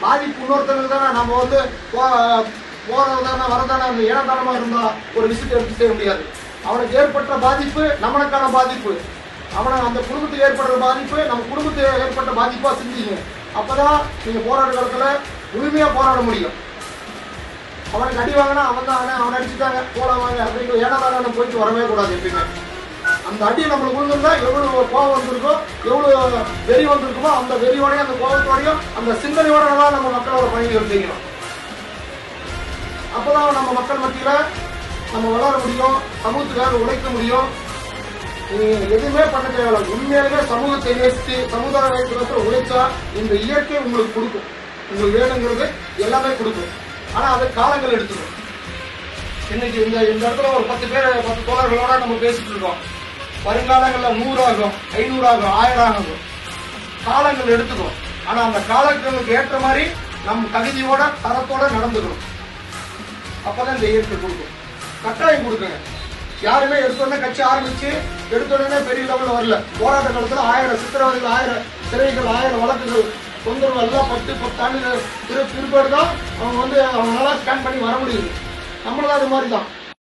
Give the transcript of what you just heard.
பாதிப்பு இன்னொருத்தனுக்கு தானே நம்ம வந்து போ- போறதானே வரதானே அந்த ஏனதானமா இருந்தா ஒரு விஷயத்தை எடுத்து செய்ய முடியாது. அவனுக்கு ஏற்பட்ட பாதிப்பு நம்மளுக்கான பாதிப்பு. அவனை அந்த குடும்பத்துக்கு ஏற்படுற பாதிப்பு நம்ம குடும்பத்துக்கு ஏற்பட்ட பாதிப்பா அப்போ அப்பதான் நீங்க போராட்ட காலத்துல முழுமையா போராட முடியும். அவனுக்கு அடி வாங்கினா அவன் தான் அவன் அடிச்சுட்டாங்க போலாம் வாங்க அப்படிங்கிற ஏனதான போயிட்டு வரவே கூடாது எப்பயுமே. அந்த அடி நம்மளுக்கு விழுந்திருந்தா எவ்வளவு கோவம் வந்திருக்கோ எவ்வளவு வெறி வந்திருக்குமோ அந்த வெறியோடையும் அந்த கோபத்தோடையும் அந்த சிந்தனையோட தான் நம்ம மக்களோட பணிகள் செய்யணும் அப்பதான் நம்ம மக்கள் மத்தியில நம்ம வளர முடியும் சமூகத்துக்காக உழைக்க முடியும். எதுவுமே பண்ண தேவையில்ல. உண்மையிலுமே சமூகத்தை நேசித்து சமுதாயத்தில் உழைச்சா இந்த இயற்கை உங்களுக்கு கொடுக்கும். உங்களுக்கு வேணுங்கிறது எல்லாமே கொடுக்கும். ஆனா அது காலங்கள் எடுத்துக்கும். இன்னைக்கு இந்த இந்த இடத்துல ஒரு பத்து பேர் பத்து தோழர்களோட நம்ம பேசிட்டு இருக்கோம். வருங்காலங்களில் நூறு ஆகும் ஐநூறு ஆகும் ஆயிரம் ஆகும் காலங்கள் எடுத்துக்கும். ஆனா அந்த காலங்களுக்கு ஏற்ற மாதிரி நம் தகுதியோட தரத்தோட நடந்துக்கணும். அப்பதான் இந்த இயற்கை கொடுக்கும். கட்டாயம் கொடுக்குங்க. யாருமே எடுத்தோடனே கட்சி ஆரம்பிச்சு எடுத்தோடனே பெரிய லெவலில் வரல. போராட்ட காலத்தில் ஆயிரம் சித்திரவதைகள் ஆயிரம் சிறைகள் ஆயிரம் வழக்குகள் தொந்தரவு எல்லாம் பத்து பத்தாண்டு திரு பிற்பாடு தான் அவங்க வந்து அவங்களால ஸ்கேன் பண்ணி வர முடியுது. நம்மளும் அது மாதிரி தான்